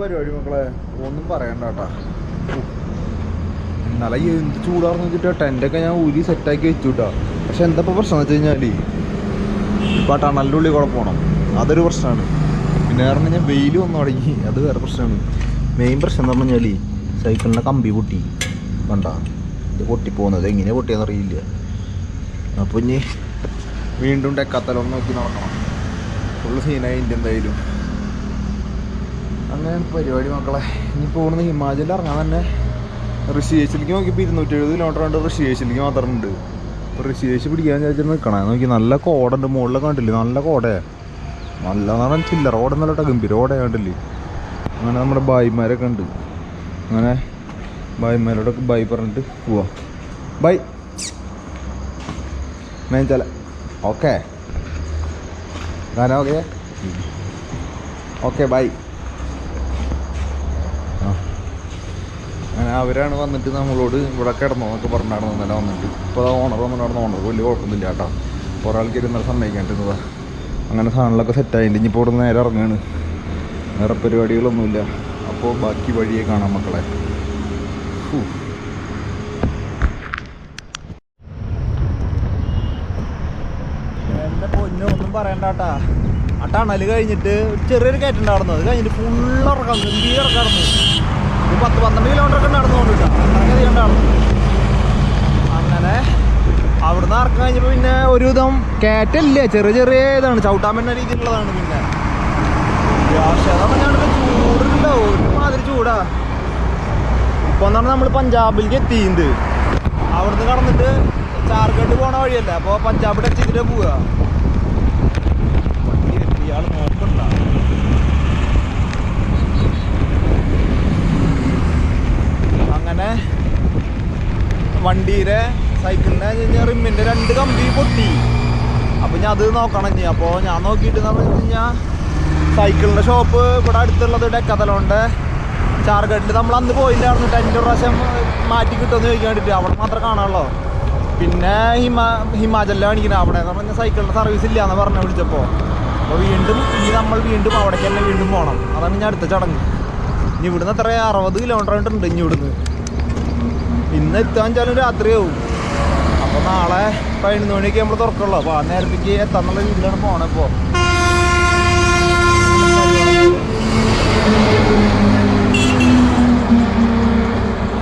പരിപാടി മക്കളെ ഒന്നും പറയണ്ട കേട്ടാ. ഇന്നലെ എന്ത് ചൂടാർന്ന് വെച്ചിട്ട് ടെന്റൊക്കെ ഞാൻ ഊരി സെറ്റാക്കി വെച്ചു കേട്ടോ പക്ഷെ എന്താ പ്രശ്നം വെച്ച് കഴിഞ്ഞാൽ ഇപ്പം ആ ടണലിന്റെ ഉള്ളിൽ കൂടെ പോകണം അതൊരു പ്രശ്നമാണ് പിന്നെ കാരണം കഴിഞ്ഞാൽ വെയിൽ വന്നു തുടങ്ങി. അത് വേറെ പ്രശ്നമാണ് മെയിൻ പ്രശ്നം എന്ന് പറഞ്ഞു കഴിഞ്ഞാൽ സൈക്കിളിന്റെ കമ്പി പൊട്ടി. വേണ്ട ഇത് പൊട്ടിപ്പോകുന്നത് പൊട്ടിയെന്ന് അറിയില്ല. അപ്പോൾ ഇനി വീണ്ടും ഡെക്കാത്തലം നോക്കി നടക്കണം. ഫുള്ള് സീനായി എന്തായാലും. അങ്ങനെ പരിപാടി മക്കളെ. ഇനി പോകുന്നത് ഹിമാചലിൽ ഇറങ്ങാൻ തന്നെ ഋഷിയേശിലേക്ക് നോക്കിയപ്പോൾ ഇരുന്നൂറ്റി എഴുപത് കിലോമീറ്റർ ഉണ്ട് ഋഷിയേശിലേക്ക് മാത്രം ഉണ്ട്. ഇപ്പോൾ ഋഷിയേശ് പിടിക്കാൻ വിചാരിച്ചിട്ട് നിൽക്കണേ നോക്കി നല്ല കോടുണ്ട് മുകളിലൊക്കെ കണ്ടില്ലേ? നല്ല കോടയാ. നല്ല പറഞ്ഞാൽ ചില്ല റോഡ് നല്ല ഗംഭീര കോട കണ്ടില്ലേ? അങ്ങനെ നമ്മുടെ ബായിമാരൊക്കെ ഉണ്ട്. അങ്ങനെ ബായിമാരോടൊക്കെ ബൈ പറഞ്ഞിട്ട് പോവാ. ബൈ. മേഞ്ചല. ഓക്കെ. ഗാന ഓക്കെ ഓക്കെ ബൈ ആ അങ്ങനെ അവരാണ് വന്നിട്ട് നമ്മളോട് ഇവിടെ കിടന്നോ എന്നൊക്കെ പറഞ്ഞാണ് ഇന്നലെ വന്നിട്ട്. ഇപ്പോൾ ഓണർ വന്നിട്ട് ഓണർ വലിയ കുഴപ്പമൊന്നുമില്ല കേട്ടോ. കുറേ ആൾക്കാർ ഇന്നലെ സമ്മതിക്കാണ്ടിരുന്നതാ. അങ്ങനെ സാധനങ്ങളൊക്കെ സെറ്റായിട്ട് ഇനിയിപ്പോൾ ഇവിടെ നേരെ ഇറങ്ങുകയാണ് വേറെ പരിപാടികളൊന്നുമില്ല. അപ്പോൾ ബാക്കി വഴിയെ കാണാം മക്കളെ. പൊന്നു ഒന്നും പറയണ്ടാട്ടാ ആ ടണൽ കഴിഞ്ഞിട്ട് ചെറിയൊരു കയറ്റം ഉണ്ടായിരുന്നു. അത് കഴിഞ്ഞിട്ട് ഫുള്ള് ഇറക്കാം ഗംഭീര ഒരു പത്ത് പന്ത്രണ്ട് കിലോമീറ്റർ ഒക്കെ നടന്നുകൊണ്ടിട്ടാ അത്രയ്ക്ക് ഉണ്ടായിരുന്നു അങ്ങനെ അവിടുന്ന് ഇറക്കം കഴിഞ്ഞപ്പോൾ പിന്നെ ഒരുവിധം കേറ്റല്ലേ ചെറിയ ചെറിയ ഇതാണ്. ചവിട്ടാൻ പറ്റുന്ന രീതിയിലുള്ളതാണ് പിന്നെ. പക്ഷേ അതാണ് ചൂടുണ്ടോ ഒരുമാതിരി ചൂടാ. ഇപ്പൊ എന്നാണ് നമ്മൾ പഞ്ചാബിലേക്ക് എത്തിയത് അവിടുന്ന് കടന്നിട്ട് ചാർഖണ്ഡ് പോണ വഴിയല്ലേ? അപ്പൊ പഞ്ചാബ് ടച്ച് പോവുക വണ്ടി വരുന്നു, ഇയാൾ നോക്കണ്ട അങ്ങനെ വണ്ടിയുടെ കഴിഞ്ഞാൽ റിമ്മിന്റെ രണ്ട് കമ്പി പൊട്ടി. അപ്പോൾ ഞാൻ അത് നോക്കണം ഇനി. അപ്പോൾ ഞാൻ നോക്കിയിട്ട് എന്ന് പറഞ്ഞു കഴിഞ്ഞാൽ സൈക്കിളിന്റെ ഷോപ്പ് ഇവിടെ അടുത്തുള്ളത് ഡെക്കതലോണ്ട് ചാർഗഡിൽ നമ്മൾ അന്ന് പോയില്ലായിരുന്നു. ടെന്റ് പ്രാവശ്യം മാറ്റി കിട്ടുമെന്ന് ചോദിക്കാൻ വേണ്ടിയിട്ട്. അവിടെ മാത്രമേ കാണാനുള്ളൂ. പിന്നെ ഹിമാ ഹിമാചലിലാണ് കാണിക്കുന്നത്. അവിടെ എന്ന് പറഞ്ഞാൽ സൈക്കിളിന്റെ സർവീസ് ഇല്ല എന്ന് പറഞ്ഞു വിളിച്ചപ്പോൾ അപ്പോൾ വീണ്ടും ഇനി നമ്മൾ വീണ്ടും അവിടേക്ക് തന്നെ വീണ്ടും പോകണം അതാണ് ഞാൻ അടുത്ത ചടങ്ങ്. ഇനി ഇവിടുന്ന് എത്ര അറുപത് കിലോമീറ്റർ ഉണ്ട് ഇനി ഇവിടുന്ന്. ഇന്ന് എത്താൻ വെച്ചാലും രാത്രിയാവും. അപ്പോൾ നാളെ പതിനൊന്ന് മണിയൊക്കെ നമ്മൾ തുറക്കുള്ളൂ. അപ്പോൾ ആ നേരത്തേക്ക് എത്താന്നുള്ള രീതിയിലാണ് പോണത് ഇപ്പോൾ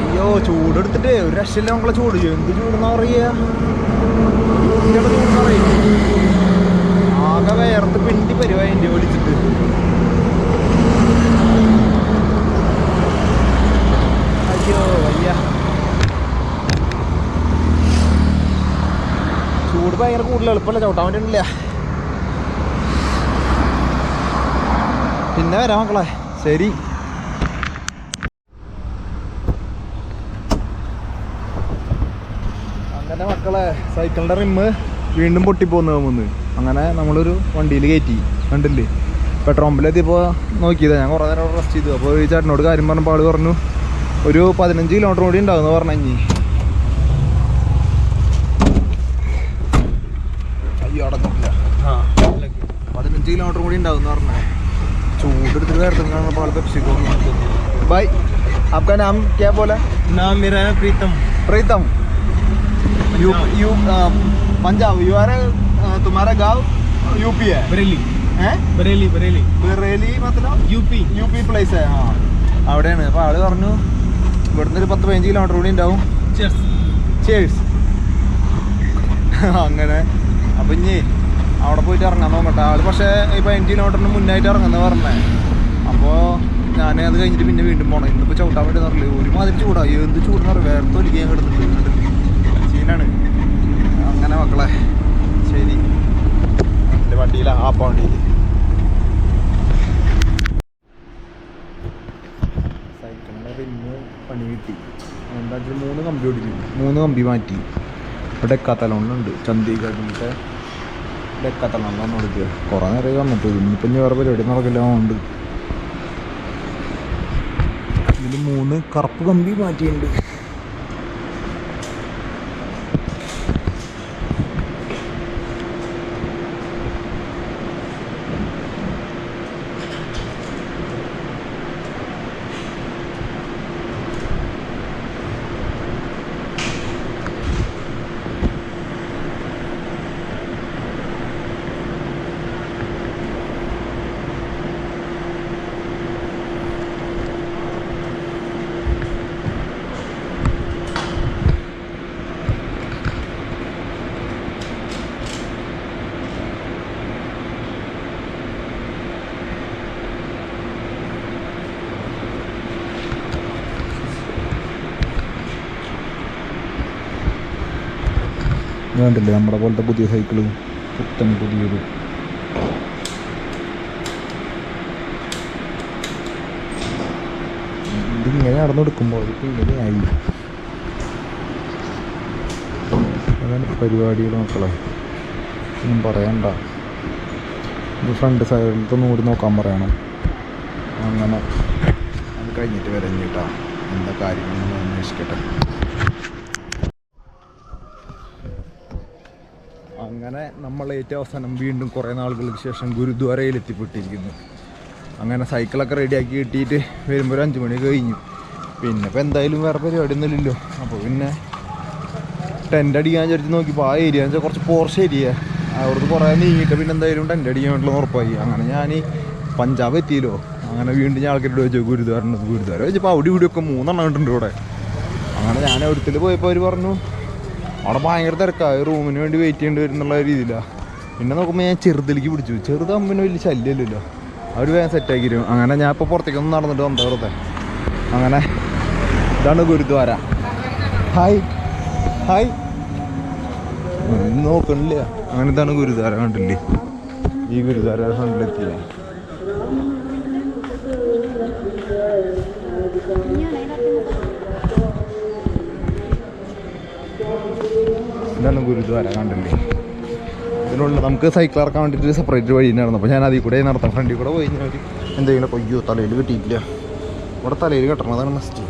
അയ്യോ ചൂടെടുത്തിട്ട് ഒരു രക്ഷയില്ല നമ്മളെ ചൂട്. എന്ത് ചൂടെന്നാ പറയുക ഭയങ്കര കൂടുതൽ എളുപ്പമല്ല? ചവിട്ടാൻ വേണ്ടിയിട്ടില്ല? പിന്നെ വരാം മക്കളെ. ശരി. അങ്ങനെ മക്കളെ സൈക്കിളിന്റെ റിമ്മ് വീണ്ടും പൊട്ടിപ്പോന്ന് പോകുന്നു അങ്ങനെ നമ്മളൊരു വണ്ടിയിൽ കയറ്റി. കണ്ടില്ലേ? പെട്രോൾ പമ്പിലെത്തിയപ്പോൾ നോക്കിയതാണ് ഞാൻ കുറേ നേരം റെസ്റ്റ് ചെയ്തു. അപ്പോൾ ഈ ചേട്ടനോട് കാര്യം പറഞ്ഞപ്പോൾ ആൾ പറഞ്ഞു ഒരു പതിനഞ്ച് കിലോമീറ്റർ കൂടി ഉണ്ടാകുമെന്ന് പറഞ്ഞു ഇനി. അയ്യോ അടക്കില്ല പതിനഞ്ച് കിലോമീറ്റർ കൂടി ഉണ്ടാവും എന്ന് പറഞ്ഞേ ചൂടെടുത്തിട്ട് നേരത്തെ കാണുമ്പോൾ ആൾ പെപ്സിക്കോ ബൈ आपका नाम क्या बोला नाम मेरा है Pritam Pritam you you uh, Punjab you are तुम्हारा गांव यूपी है बरेली हैं बरेली बरेली ബറേലി मतलब यूपी യു പി പ്ലേസ് ആ അവിടെയാണ് അപ്പോൾ ആള് പറഞ്ഞു ഇവിടുന്ന് ഒരു പത്ത് പതിനഞ്ച് കിലോമീറ്റർ കൂടി ഉണ്ടാവും Cheers. ചേഴ്സ് അങ്ങനെ അപ്പം ഇനി അവിടെ പോയിട്ട് ഇറങ്ങാൻ നോക്കട്ടെ. ആൾ പക്ഷേ ഈ പതിനഞ്ച് കിലോമീറ്ററിന് മുന്നായിട്ട് ഇറങ്ങുന്നത് പറഞ്ഞേ. അപ്പോൾ ഞാൻ അത് കഴിഞ്ഞിട്ട് പിന്നെ വീണ്ടും പോകണം ഇന്നിപ്പോൾ ചവിട്ടാൻ വേണ്ടി ഒരു ഒരുമാതിരി ചൂടാ. എന്ത് ചൂടെന്ന് പറയും വേറെ ഒലിക്കാൻ കിടന്നിട്ടുണ്ട് സീനാണ്. അങ്ങനെ മക്കളെ. ശരി. എന്റെ വണ്ടിയില. ആ വണ്ടിയിൽ സൈക്കിളിന്റെ റിമ്മ് പണി കിട്ടി. എന്താ വെച്ചാൽ മൂന്ന് കമ്പി ഓടിച്ചു. മൂന്ന് കമ്പി മാറ്റി. ഇപ്പോൾ ഡെക്കാത്തലോണുണ്ട് ചണ്ഡീഗഡിലത്തെ ഡെക്കാത്തലോണിലാണ് ഓടിക്കുക കുറേ നേരം വന്നിട്ട്. ഇന്നിപ്പം ഇനി വേറെ പരിപാടി നടക്കില്ലാണ്ട് ഇതിൽ മൂന്ന് കറുപ്പ് കമ്പി മാറ്റിയിട്ടുണ്ട്. ഇത് കണ്ടില്ലേ നമ്മുടെ പോലത്തെ പുതിയ സൈക്കിൾ പുത്തൻ പുതിയത് ഇതിങ്ങനെ നടന്നു കൊടുക്കുമ്പോൾ ഇതിപ്പോൾ ഇങ്ങനെയായി. അതാണ് പരിപാടികൾ മക്കളെ. ഒന്നും പറയണ്ട. ഇത് ഫ്രണ്ട് സൈഡിലത്തെ കൂടി നോക്കാൻ പറയണം. അങ്ങനെ കഴിഞ്ഞിട്ട് വരഞ്ഞിട്ടാ എന്താ കാര്യങ്ങളൊന്നും അന്വേഷിക്കട്ടെ. അങ്ങനെ നമ്മൾ ഏറ്റവും അവസാനം വീണ്ടും കുറേ നാളുകൾക്ക് ശേഷം ഗുരുദ്വാരയിൽ എത്തിപ്പെട്ടിരിക്കുന്നു അങ്ങനെ സൈക്കിളൊക്കെ റെഡിയാക്കി കിട്ടിയിട്ട് വരുമ്പോൾ ഒരു അഞ്ച് മണി കഴിഞ്ഞു. പിന്നെ ഇപ്പോൾ എന്തായാലും വേറെ പരിപാടിയൊന്നും ഇല്ലല്ലോ അപ്പോൾ പിന്നെ ടെന്റ് അടിക്കാൻ വിചാരിച്ച് നോക്കിയപ്പോൾ ആ ഏരിയ വെച്ചാൽ കുറച്ച് പോർഷ് ഏരിയ അവിടുന്ന് കുറേ നീങ്ങിയിട്ട് പിന്നെ എന്തായാലും ടെന്റ് അടിക്കാൻ വേണ്ടിയുള്ള ഉറപ്പായി. അങ്ങനെ ഞാൻ പഞ്ചാബ് എത്തിയല്ലോ. അങ്ങനെ വീണ്ടും ഞാൻ ആൾക്കാരോട് ചോദിച്ചു ഗുരുദ്വാരം ഗുരുദ്വാരം ചോദിച്ചപ്പോൾ അവിടെ ഇവിടെയൊക്കെ മൂന്നെണ്ണം കണ്ടിട്ടുണ്ട് ഇവിടെ. അങ്ങനെ ഞാൻ അവിടുത്തിൽ പോയപ്പോൾ അവർ പറഞ്ഞു അവിടെ ഭയങ്കര തിരക്കാണ് റൂമിന് വേണ്ടി വെയിറ്റ് ചെയ്യേണ്ടി വരും എന്നുള്ള രീതിയിലാണ് പിന്നെ നോക്കുമ്പോൾ ഞാൻ ചെറുതിലേക്ക് പിടിച്ചു. ചെറുതാകുമ്പോൾ പിന്നെ വലിയ ശല്യമില്ലല്ലോ അവർ വേഗം സെറ്റാക്കി തരും അങ്ങനെ ഞാൻ ഇപ്പോൾ പുറത്തേക്കൊന്നും നടന്നിട്ട് വന്നത് വെറുതെ. അങ്ങനെ ഇതാണ് ഗുരുദ്വാര. Hi hi നോക്കണില്ല. അങ്ങനെ ഇതാണ് ഗുരുദ്വാര കണ്ടില്ലേ? ഈ ഗുരുദ്വാര ഫ്രണ്ടിലെത്തിയ ഇതാണ് ഗുരുദ്വാര കണ്ടില്ലേ? ഇതിനുള്ള നമുക്ക് സൈക്കിൾ ഇറക്കാൻ വേണ്ടിയിട്ട് സെപ്പറേറ്റ് വഴി നടന്നു അപ്പോൾ ഞാൻ അതിൽ കൂടെ നടത്താം ഫ്രണ്ടിൽ കൂടെ പോയി കഴിഞ്ഞാൽ എന്തെങ്കിലും കൊയ്യോ തലയിൽ കിട്ടിയിട്ടില്ല. ഇവിടെ തലയിൽ കെട്ടണം അതാണ് മസ്റ്റ്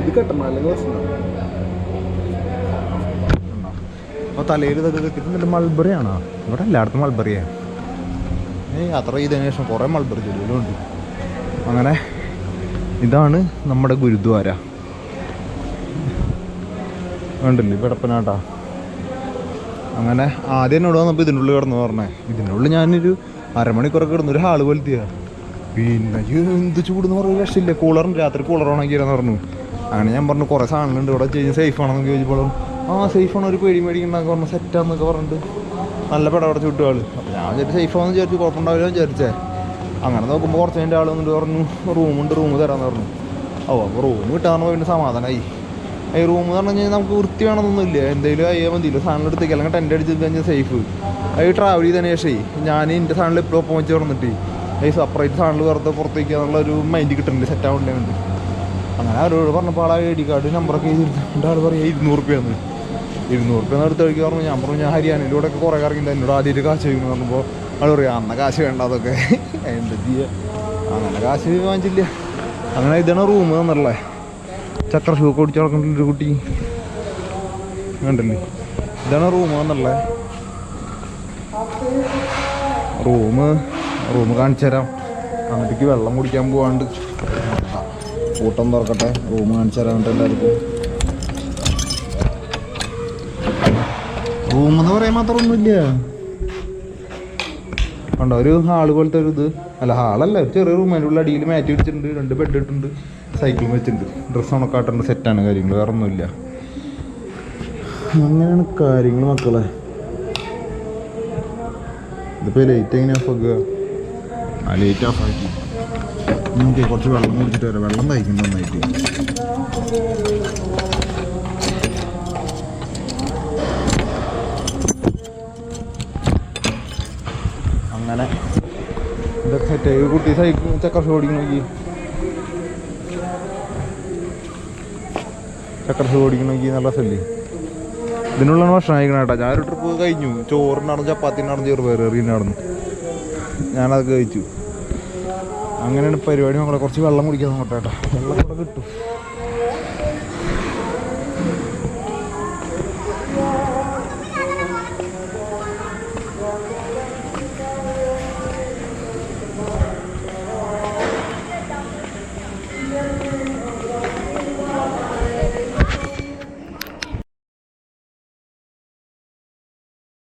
ഇത് കെട്ടണം അല്ലെങ്കിൽ പ്രശ്നം അപ്പോൾ തലയിൽ കെട്ടിട്ട് മൾബറിയാണോ? ഇവിടെ എല്ലായിടത്തും മൾബറിയാണ് ഏ യാത്ര ചെയ്തതിന് ശേഷം കുറേ മൾബറി ചെടികളുണ്ട്. അങ്ങനെ ഇതാണ് നമ്മുടെ ഗുരുദ്വാര. ഉണ്ടല്ലേ പിടപ്പനാട്ടാ അങ്ങനെ ആദ്യം എന്നോട് വന്നപ്പോൾ ഇതിന്റെ ഉള്ളിൽ കിടന്നു പറഞ്ഞേ ഇതിന്റെ ഉള്ളിൽ ഞാനൊരു അരമണിക്കൂറൊക്കെ കിടന്നു ഒരു ഹാൾ പോലത്തെയാ. പിന്നെ എന്ത് ചൂടെന്ന് പറഞ്ഞ രക്ഷയില്ല. കൂളറുണ്ട് രാത്രി കൂളർ ഓണാക്കിയാന്ന് പറഞ്ഞു. അങ്ങനെ ഞാൻ പറഞ്ഞു കുറേ സാധനങ്ങളുണ്ട് ഇവിടെ ചെയ്യുന്ന സേഫ് ആണെന്ന് ചോദിച്ചപ്പോഴും ആ സേഫ് ആണ് ഒരു പേടി മേടിക്കണ്ടെന്നൊക്കെ പറഞ്ഞു സെറ്റാന്നൊക്കെ പറഞ്ഞിട്ട് നല്ല പടം അവിടെ വിട്ടു ആൾ. അപ്പോൾ ഞാൻ വിചാരിച്ചു സേഫ് ആണെന്ന് വിചാരിച്ചു കുഴപ്പമുണ്ടാവില്ല വിചാരിച്ചേ. അങ്ങനെ നോക്കുമ്പോൾ കുറച്ച് കഴിഞ്ഞ ആൾ വന്നിട്ട് പറഞ്ഞു റൂമുണ്ട് റൂം തരാമെന്ന് പറഞ്ഞു. ഓ അപ്പോൾ റൂം കിട്ടാന്ന് പിന്നെ സമാധാനമായി ഈ റൂം എന്ന് പറഞ്ഞു കഴിഞ്ഞാൽ നമുക്ക് വൃത്തി വേണമെന്നൊന്നുമില്ല എന്തെങ്കിലും അയ്യാൽ മതിയില്ല സാധനം എടുത്തേക്ക്. അല്ലെങ്കിൽ ടെന്റ് അടിച്ച് കഴിഞ്ഞാൽ സേഫ് അത് ട്രാവൽ ചെയ്തതിന് ശേഷമേ ഞാൻ എന്റെ സാധനം എപ്പോഴും ഒപ്പം വെച്ച് തുറന്നിട്ട് ഈ സെപ്പറേറ്റ് സാധനങ്ങൾ വെറുതെ പുറത്തേക്ക് എന്നുള്ള ഒരു മൈൻഡ് കിട്ടുന്നുണ്ട് സെറ്റ് ആവേണ്ടി അങ്ങനെ അവരോട് പറഞ്ഞപ്പോൾ ആളെ ഐ ഡി കാർഡ് നമ്പറൊക്കെ ആൾ പറയുക ഇരുന്നൂറ് റുപ്യാണ് ഇരുന്നൂറ് റുപ്യ എടുത്ത് കഴിക്കുക പറഞ്ഞു. ഞാൻ പറഞ്ഞു ഞാൻ ഹരിയാനയിലൂടെ ഒക്കെ കുറേ കറങ്ങി എന്നോട് ആദ്യമായിട്ട് കാശ് ചോദിക്കുന്നു. പറഞ്ഞപ്പോൾ ആൾ പറയാം അന്ന കാശ് വേണ്ട അതൊക്കെ. എന്താ ചെയ്യുക അങ്ങനെ കാശ് വാങ്ങിച്ചില്ല. അങ്ങനെ ഇതാണ് റൂം തന്നല്ലേ ചക്ര ഷൂ ഓടിച്ച് നടക്കുന്ന ഒരു കുട്ടി. കണ്ടല്ലേ? ഇതാണ് റൂം തന്നല്ലേ റൂം റൂം കാണിച്ചു തരാം. അങ്ങോട്ടേക്ക് വെള്ളം കുടിക്കാൻ പോവാണ്ട്. കൂട്ടം തുറക്കട്ടെ. റൂം കാണിച്ചു തരാൻ എല്ലാവർക്കും. റൂം എന്ന് പറയാൻ മാത്രം ഒന്നുമില്ല കണ്ടോ ഒരു ഹാൾ പോലത്തെ ഒരു ഇത്. അല്ല ഹാളല്ല ഒരു ചെറിയ റൂം. അതിന്റെ ഉള്ളിൽ അടിയിൽ മാറ്റി വെച്ചിട്ടുണ്ട് രണ്ട് ബെഡ് ഇട്ടുണ്ട് സൈക്കിളും വെച്ചിട്ടുണ്ട്. ഡ്രസ്സ് ഉണക്കാട്ടുണ്ട് സെറ്റാണ് കാര്യങ്ങൾ വേറെ ഒന്നുമില്ല. അങ്ങനെയാണ് കാര്യങ്ങൾ മക്കളെ. ഇതിപ്പോ ലൈറ്റ് എങ്ങനെയാ പോകുക ആ ലൈറ്റ് ഓഫ് ആക്കി. നമുക്ക് കുറച്ച് വെള്ളം കുടിച്ചിട്ട് വരാം. വെള്ളം തയ്ക്കും നന്നായിട്ട്. അങ്ങനെ ഇതൊക്കെ സെറ്റ് ആയി കുട്ടി സൈക്കിൾ ചക്കർഷ ഓടിക്കണ നോക്കി. ചക്കർഷ ഓടിക്കണ നോക്കി നല്ല രസമല്ലേ? ഇതിനുള്ള ഭക്ഷണം കഴിക്കണം കേട്ടോ. ഞാനൊരു ട്രിപ്പ് കഴിഞ്ഞു. ചോറിനാണെന്ന് ചപ്പാത്തിനാണെന്ന് ചെറുപയർ നടന്നു. ഞാനത് കഴിച്ചു. അങ്ങനെയാണ് പരിപാടി. നമ്മളെ കുറച്ച് വെള്ളം കുടിക്കാൻ നോക്കട്ടെ കേട്ടോ. വെള്ളം കൂടെ കിട്ടും.